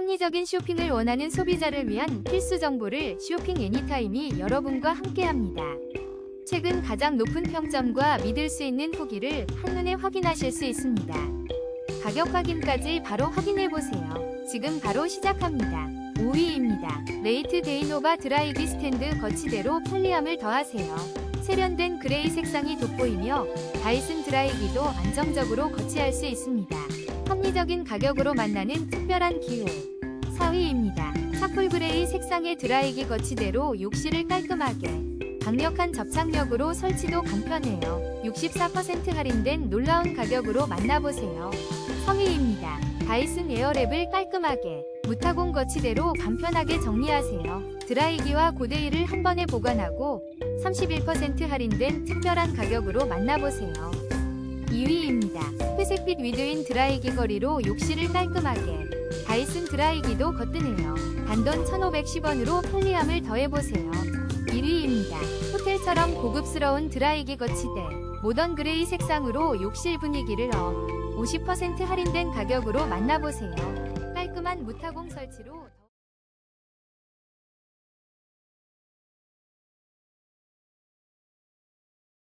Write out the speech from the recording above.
합리적인 쇼핑을 원하는 소비자를 위한 필수 정보를 쇼핑 애니타임이 여러분과 함께합니다. 최근 가장 높은 평점과 믿을 수 있는 후기를 한눈에 확인하실 수 있습니다. 가격 확인까지 바로 확인해 보세요. 지금 바로 시작합니다. 5위입니다. 레이트 데이노바 드라이기 스탠드 거치대로 편리함을 더하세요. 세련된 그레이 색상이 돋보이며 다이슨 드라이기도 안정적으로 거치할 수 있습니다. 합리적인 가격으로 만나는 특별한 기회. 4위입니다. 차콜 그레이 색상의 드라이기 거치대로 욕실을 깔끔하게 강력한 접착력으로 설치도 간편해요. 64% 할인된 놀라운 가격으로 만나보세요. 3위입니다. 다이슨 에어랩을 깔끔하게 무타공 거치대로 간편하게 정리하세요. 드라이기와 고데기를 한 번에 보관하고 31% 할인된 특별한 가격으로 만나보세요. 2위입니다. 회색빛 위드인 드라이기 거리로 욕실을 깔끔하게 다이슨 드라이기도 거뜬해요. 단돈 1,510원으로 편리함을 더해보세요. 1위입니다. 호텔처럼 고급스러운 드라이기 거치대 모던 그레이 색상으로 욕실 분위기를 업50% 할인된 가격으로 만나보세요. 깔끔한 무타공 설치로